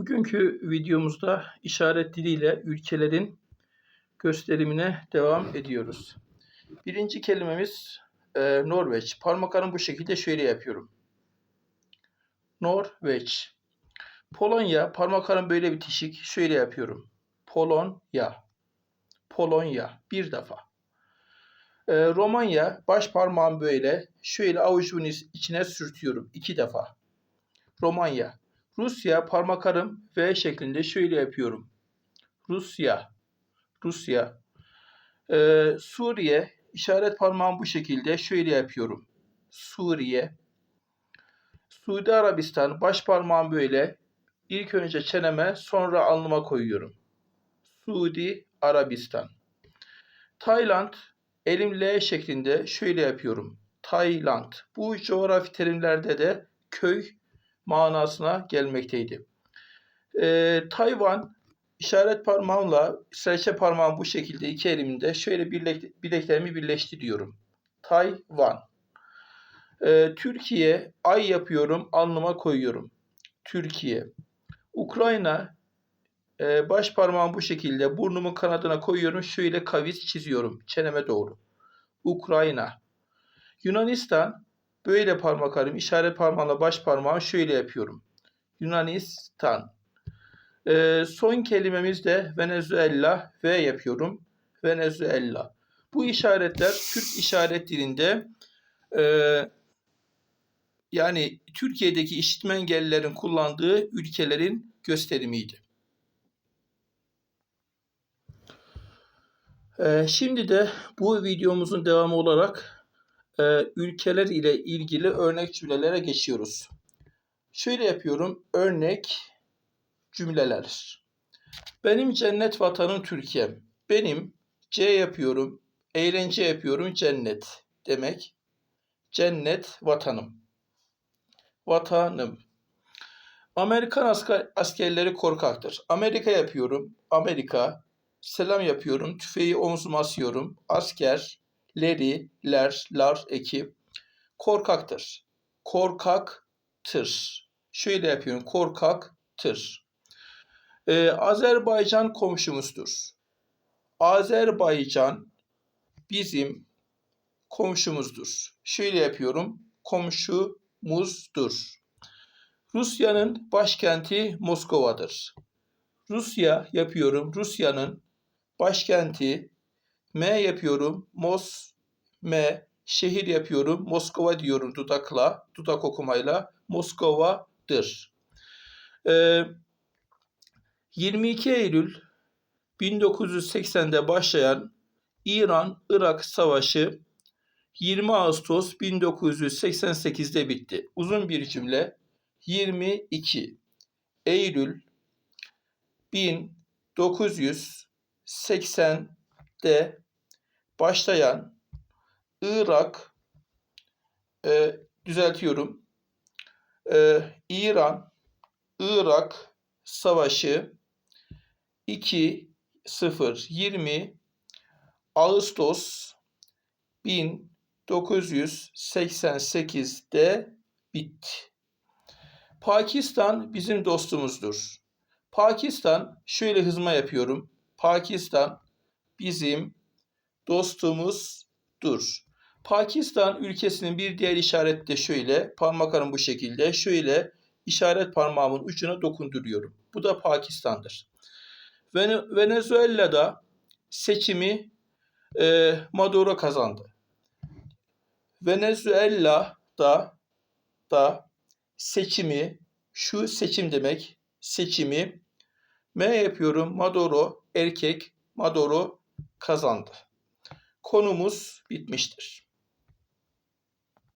Bugünkü videomuzda işaret diliyle ülkelerin gösterimine devam ediyoruz. Birinci kelimemiz e, Norveç. Parmaklarımı bu şekilde şöyle yapıyorum. Norveç. Polonya. Parmaklarım böyle bitişik. Şöyle yapıyorum. Polonya. Polonya. Bir defa. E, Romanya. Baş parmağım böyle. Şöyle avucumun içine sürtüyorum. iki defa. Romanya. Rusya parmaklarım V şeklinde şöyle yapıyorum. Rusya. Rusya. Ee, Suriye işaret parmağım bu şekilde şöyle yapıyorum. Suriye. Suudi Arabistan baş parmağım böyle. İlk önce çeneme sonra alnıma koyuyorum. Suudi Arabistan. Tayland elim L şeklinde şöyle yapıyorum. Tayland. Bu coğrafi terimlerde de köy manasına gelmekteydi. Ee, Tayvan işaret parmağımla serçe parmağım bu şekilde iki elimde şöyle bilek, bileklerimi birleştiriyorum. Tayvan. Ee, Türkiye ay yapıyorum alnıma koyuyorum. Türkiye. Ukrayna e, baş parmağım bu şekilde burnumun kanadına koyuyorum. Şöyle kavis çiziyorum çeneme doğru. Ukrayna. Yunanistan Böyle parmaklarım işaret parmağımla baş parmağımı şöyle yapıyorum. Yunanistan. Ee, son kelimemiz de Venezuela V yapıyorum. Venezuela. Bu işaretler Türk işaret dilinde e, yani Türkiye'deki işitme engellilerin kullandığı ülkelerin gösterimiydi. Ee, şimdi de bu videomuzun devamı olarak e, ülkeler ile ilgili örnek cümlelere geçiyoruz. Şöyle yapıyorum. Örnek cümleler. Benim cennet vatanım Türkiye'm. Benim C yapıyorum. Eğlence yapıyorum cennet demek. Cennet vatanım. Vatanım. Amerikan asker, askerleri korkaktır. Amerika yapıyorum. Amerika. Selam yapıyorum. Tüfeği omzuma asıyorum. Asker leri, ler, lar eki korkaktır. Korkaktır. Şöyle yapıyorum. Korkaktır. Ee, Azerbaycan komşumuzdur. Azerbaycan bizim komşumuzdur. Şöyle yapıyorum. Komşumuzdur. Rusya'nın başkenti Moskova'dır. Rusya yapıyorum. Rusya'nın başkenti M yapıyorum. Mos, M. Şehir yapıyorum. Moskova diyorum dudakla, dudak okumayla. Moskova'dır. Ee, 22 Eylül 1980'de başlayan İran-Irak Savaşı 20 Ağustos 1988'de bitti. Uzun bir cümle. 22 Eylül 1980'de başlayan Irak e, düzeltiyorum e, İran Irak Savaşı 2 0 20 Ağustos 1988'de bitti. Pakistan bizim dostumuzdur. Pakistan şöyle hızma yapıyorum. Pakistan bizim dostumuzdur. Pakistan ülkesinin bir diğer işareti de şöyle. Parmaklarım bu şekilde. Şöyle işaret parmağımın ucuna dokunduruyorum. Bu da Pakistan'dır. Venezuela'da seçimi e, Maduro kazandı. Venezuela'da da seçimi şu seçim demek seçimi M yapıyorum Maduro erkek Maduro kazandı konumuz bitmiştir.